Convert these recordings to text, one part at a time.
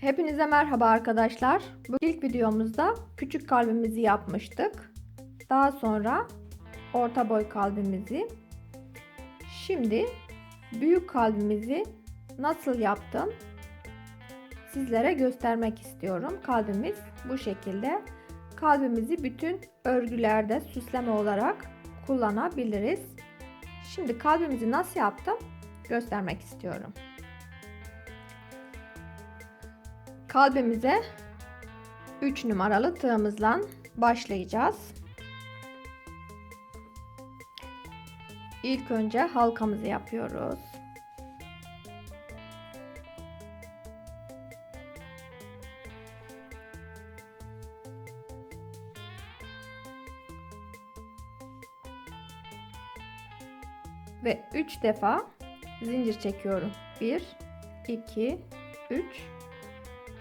Hepinize merhaba arkadaşlar. Bu ilk videomuzda küçük kalbimizi yapmıştık. Daha sonra orta boy kalbimizi. Şimdi büyük kalbimizi nasıl yaptım sizlere göstermek istiyorum. Kalbimiz bu şekilde. Kalbimizi bütün örgülerde süsleme olarak kullanabiliriz. Şimdi kalbimizi nasıl yaptım göstermek istiyorum. Kalbimize 3 numaralı tığımızla başlayacağız. İlk önce halkamızı yapıyoruz. Ve 3 defa zincir çekiyorum. 1 2 3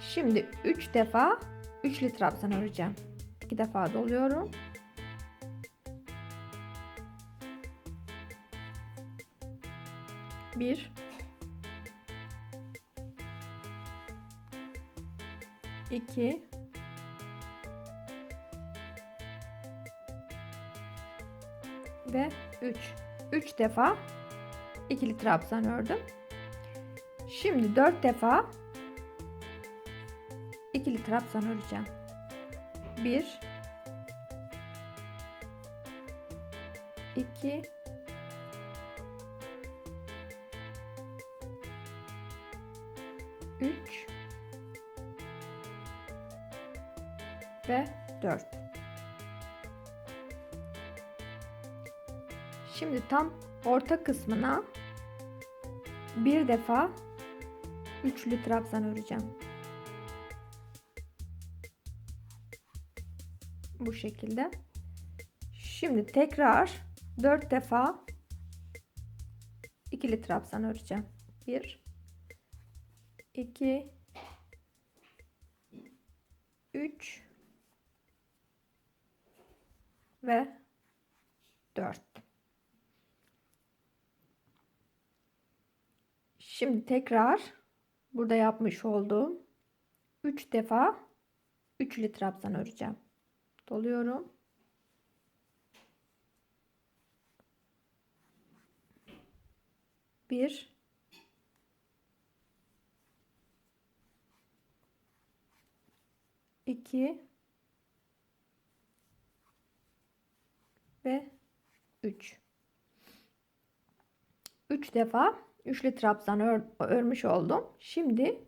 Şimdi 3 defa üçlü trabzan öreceğim. 2 defa doluyorum. Bir, iki, ve üç. Üç defa ikili trabzan ördüm. Şimdi dört defa ikili trabzan öreceğim. 1 2 3 ve 4 Şimdi tam orta kısmına bir defa üçlü trabzan öreceğim. Bu şekilde. Şimdi tekrar 4 defa ikili trabzan öreceğim. 1 2 3 ve 4 Şimdi tekrar burada yapmış olduğum 3 defa üçlü trabzan öreceğim doluyorum. Bir iki ve üç. Üç defa üçlü trabzan ör, örmüş oldum. Şimdi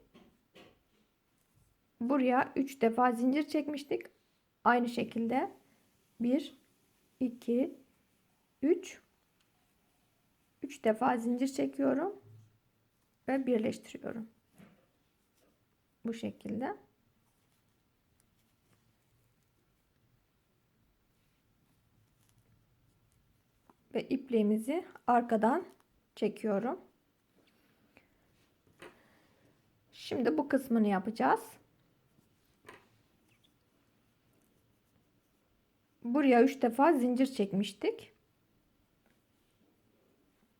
buraya üç defa zincir çekmiştik. Aynı şekilde 1 2 3 3 defa zincir çekiyorum ve birleştiriyorum. Bu şekilde. Ve ipliğimizi arkadan çekiyorum. Şimdi bu kısmını yapacağız. Buraya 3 defa zincir çekmiştik.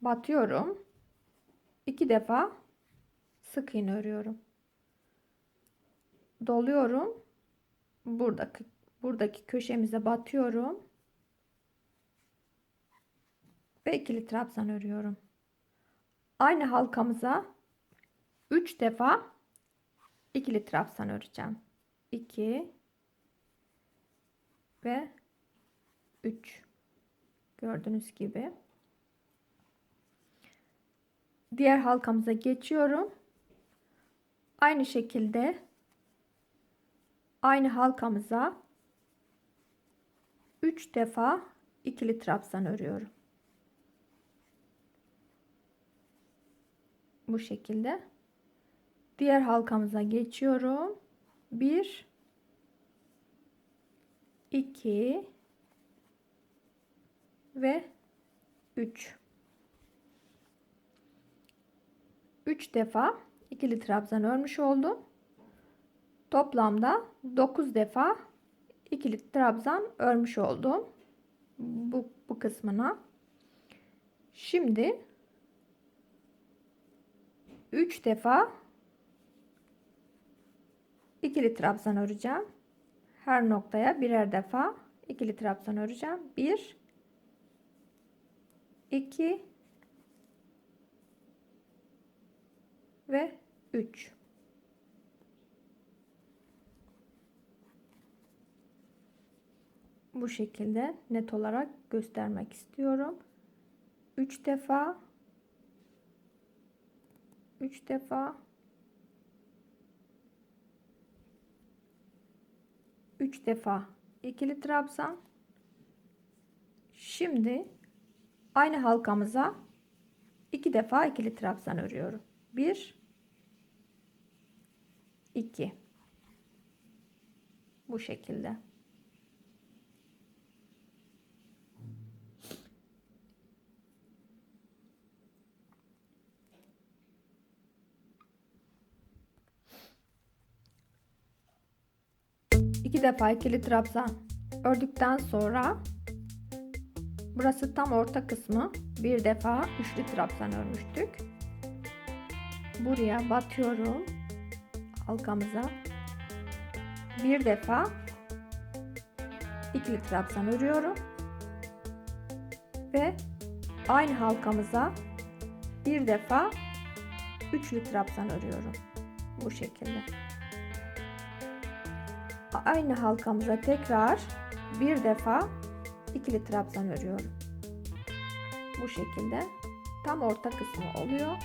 Batıyorum. 2 defa sık iğne örüyorum. Doluyorum. Buradaki buradaki köşemize batıyorum. Ve ikili trabzan örüyorum. Aynı halkamıza 3 defa ikili trabzan öreceğim. 2 ve 3 gördüğünüz gibi. Diğer halkamıza geçiyorum. Aynı şekilde aynı halkamıza 3 defa ikili trabzan örüyorum. Bu şekilde. Diğer halkamıza geçiyorum. 1 2 ve 3 3 defa ikili trabzan örmüş oldum. Toplamda 9 defa ikili trabzan örmüş oldum. Bu, bu kısmına. Şimdi 3 defa ikili trabzan öreceğim. Her noktaya birer defa ikili trabzan öreceğim. 1 2 ve 3 bu şekilde net olarak göstermek istiyorum. 3 defa 3 defa 3 defa ikili trabzan. Şimdi aynı halkamıza 2 defa ikili trabzan örüyorum. 1 2 bu şekilde. iki defa ikili trabzan ördükten sonra burası tam orta kısmı bir defa üçlü trabzan örmüştük. Buraya batıyorum halkamıza. Bir defa ikili trabzan örüyorum. Ve aynı halkamıza bir defa üçlü trabzan örüyorum. Bu şekilde aynı halkamıza tekrar bir defa ikili trabzan örüyorum. Bu şekilde tam orta kısmı oluyor.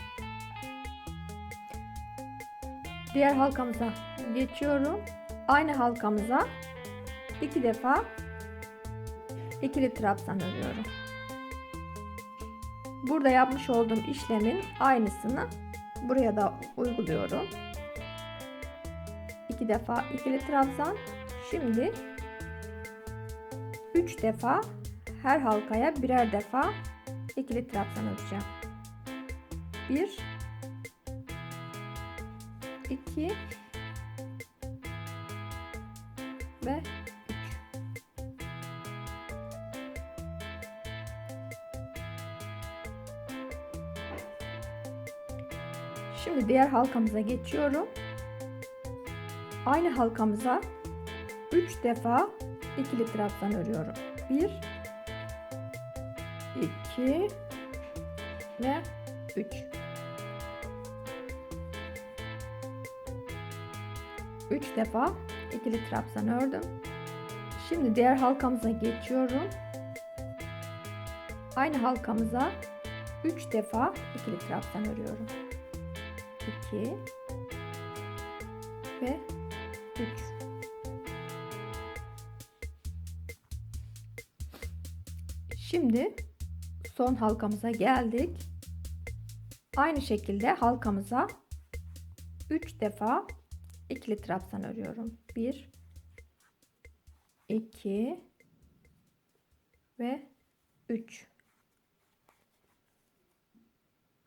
Diğer halkamıza geçiyorum. Aynı halkamıza iki defa ikili trabzan örüyorum. Burada yapmış olduğum işlemin aynısını buraya da uyguluyorum iki defa ikili trabzan. Şimdi 3 defa her halkaya birer defa ikili trabzan öreceğim. 1 2 ve 3 Şimdi diğer halkamıza geçiyorum aynı halkamıza 3 defa ikili trabzan örüyorum. 1 2 ve 3 3 defa ikili trabzan ördüm. Şimdi diğer halkamıza geçiyorum. Aynı halkamıza 3 defa ikili trabzan örüyorum. 2 ve 3 Şimdi son halkamıza geldik. Aynı şekilde halkamıza 3 defa ikili trabzan örüyorum. 1 2 ve 3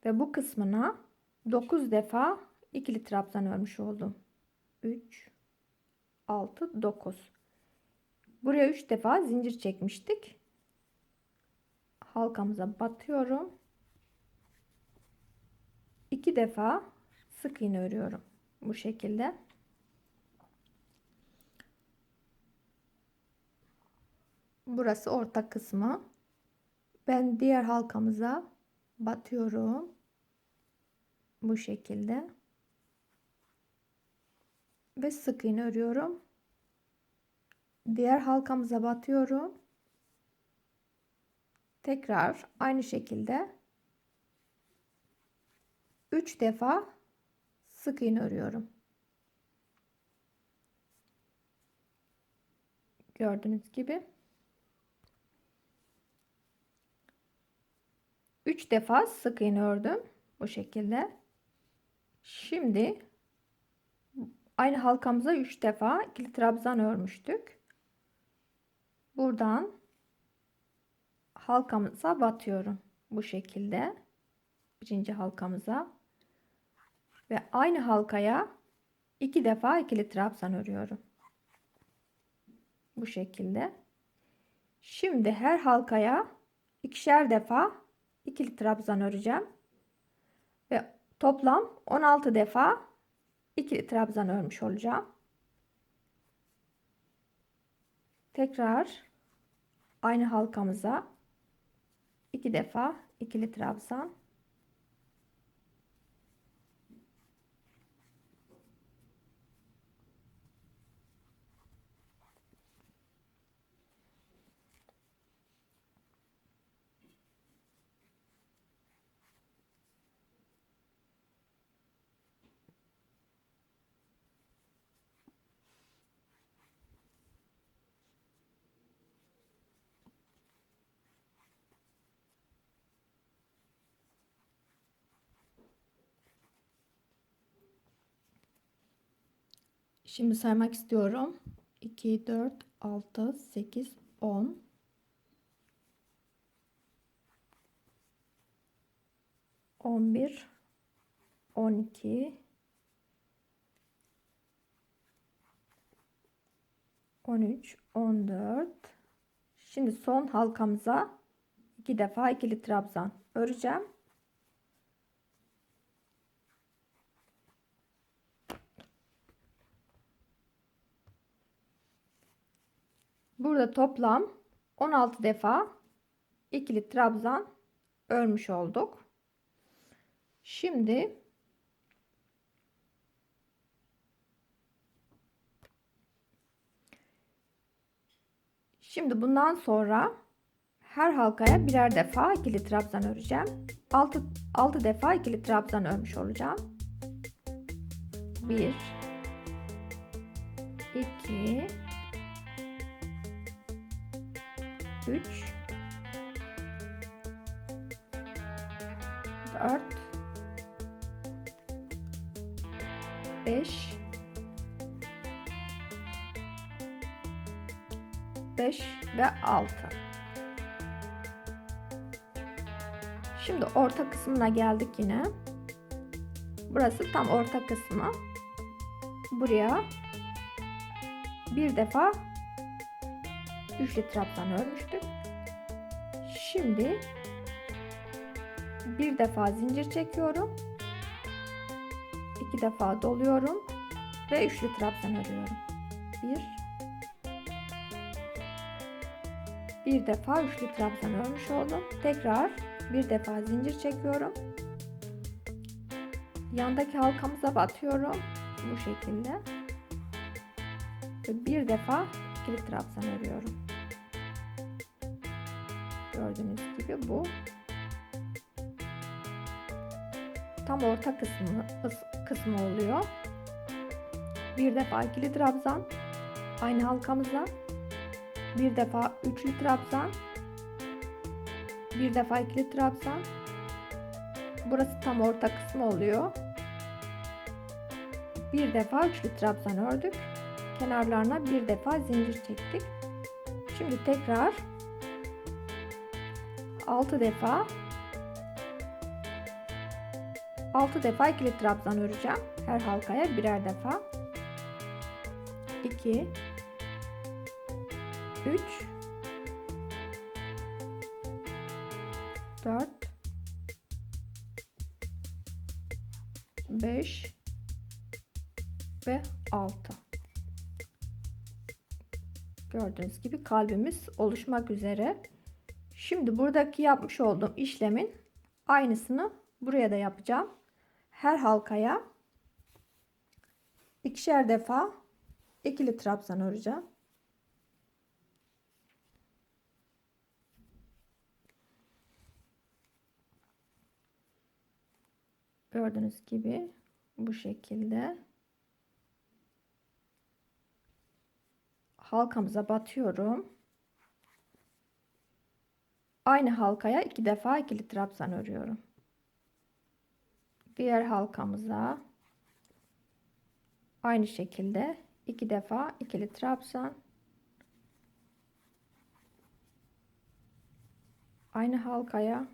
ve bu kısmına 9 defa ikili trabzan örmüş oldum. 3 6 9 buraya 3 defa zincir çekmiştik halkamıza batıyorum 2 defa sık iğne örüyorum bu şekilde burası orta kısmı ben diğer halkamıza batıyorum bu şekilde ve sık iğne örüyorum. Diğer halkamıza batıyorum. Tekrar aynı şekilde 3 defa sık iğne örüyorum. Gördüğünüz gibi 3 defa sık iğne ördüm bu şekilde. Şimdi Aynı halkamıza 3 defa ikili trabzan örmüştük. Buradan halkamıza batıyorum. Bu şekilde. Birinci halkamıza. Ve aynı halkaya 2 defa ikili trabzan örüyorum. Bu şekilde. Şimdi her halkaya ikişer defa ikili trabzan öreceğim. Ve toplam 16 defa ikili trabzan örmüş olacağım. Tekrar aynı halkamıza iki defa ikili trabzan Şimdi saymak istiyorum. 2, 4, 6, 8, 10. 11, 12, 13, 14. Şimdi son halkamıza iki defa ikili trabzan öreceğim. Burada toplam 16 defa ikili trabzan örmüş olduk. Şimdi Şimdi bundan sonra her halkaya birer defa ikili trabzan öreceğim. 6 6 defa ikili trabzan örmüş olacağım. 1 2 3 4 5 5 ve 6 Şimdi orta kısmına geldik yine. Burası tam orta kısmı. Buraya bir defa üçlü trabzan örmüştük. Şimdi bir defa zincir çekiyorum. iki defa doluyorum ve üçlü trabzan örüyorum. Bir bir defa üçlü trabzan örmüş oldum. Tekrar bir defa zincir çekiyorum. Yandaki halkamıza batıyorum. Bu şekilde. Ve bir defa ikili trabzan örüyorum. Gördüğünüz gibi bu. Tam orta kısmı, kısmı oluyor. Bir defa ikili trabzan. Aynı halkamıza. Bir defa üçlü trabzan. Bir defa ikili trabzan. Burası tam orta kısmı oluyor. Bir defa üçlü trabzan ördük. Kenarlarına bir defa zincir çektik. Şimdi tekrar 6 defa 6 defa ikili trabzan öreceğim. Her halkaya birer defa. 2 3 4 5 ve 6 gördüğünüz gibi kalbimiz oluşmak üzere şimdi buradaki yapmış olduğum işlemin aynısını buraya da yapacağım her halkaya ikişer defa ikili trabzan öreceğim Gördüğünüz gibi bu şekilde halkamıza batıyorum. Aynı halkaya iki defa ikili trabzan örüyorum. Diğer halkamıza aynı şekilde iki defa ikili trabzan aynı halkaya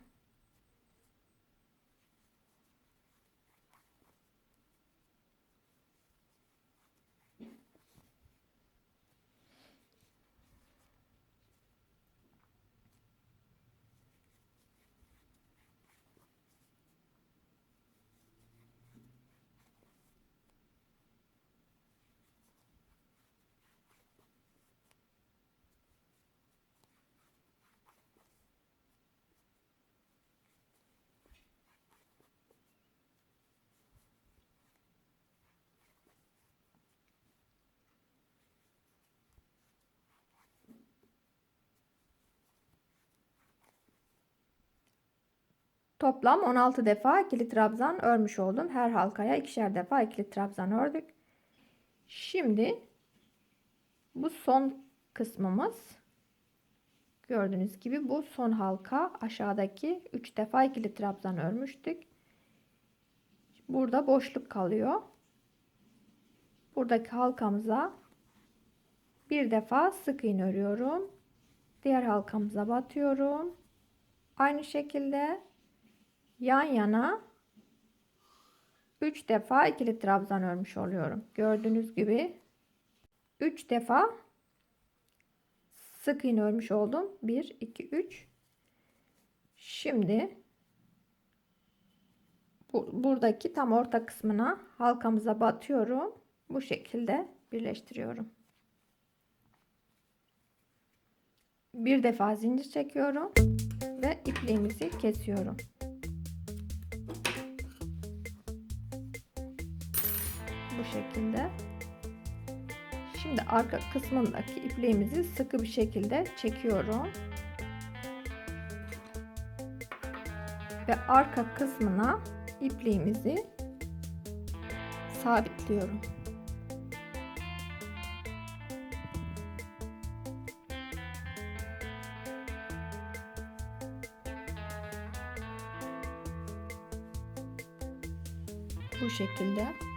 Toplam 16 defa ikili trabzan örmüş oldum. Her halkaya ikişer defa ikili trabzan ördük. Şimdi bu son kısmımız gördüğünüz gibi bu son halka aşağıdaki 3 defa ikili trabzan örmüştük. Burada boşluk kalıyor. Buradaki halkamıza bir defa sık iğne örüyorum. Diğer halkamıza batıyorum. Aynı şekilde yan yana 3 defa ikili trabzan örmüş oluyorum. Gördüğünüz gibi 3 defa sık iğne örmüş oldum. 1 2 3 Şimdi bu, buradaki tam orta kısmına halkamıza batıyorum. Bu şekilde birleştiriyorum. Bir defa zincir çekiyorum ve ipliğimizi kesiyorum. Bu şekilde. Şimdi arka kısmındaki ipliğimizi sıkı bir şekilde çekiyorum. Ve arka kısmına ipliğimizi sabitliyorum. Bu şekilde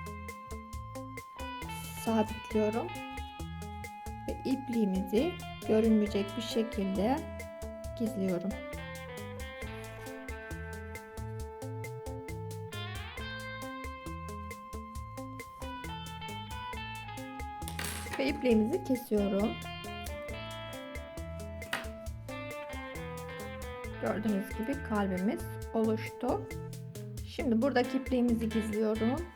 sabitliyorum ve ipliğimizi görünmeyecek bir şekilde gizliyorum. Ve ipliğimizi kesiyorum. Gördüğünüz gibi kalbimiz oluştu. Şimdi buradaki ipliğimizi gizliyorum.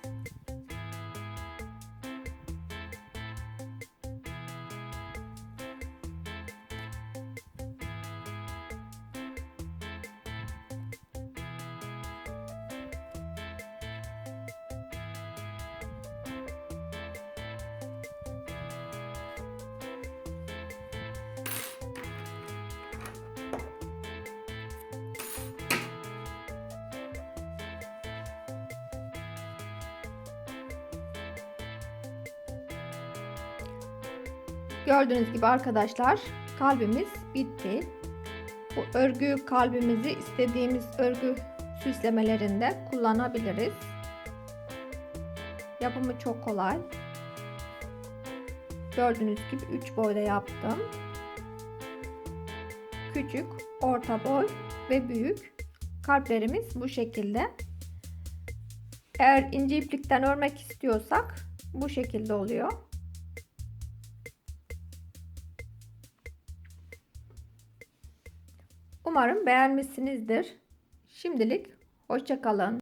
Gördüğünüz gibi arkadaşlar kalbimiz bitti. Bu örgü kalbimizi istediğimiz örgü süslemelerinde kullanabiliriz. Yapımı çok kolay. Gördüğünüz gibi 3 boyda yaptım. Küçük, orta boy ve büyük kalplerimiz bu şekilde. Eğer ince iplikten örmek istiyorsak bu şekilde oluyor. Umarım beğenmişsinizdir. Şimdilik hoşçakalın.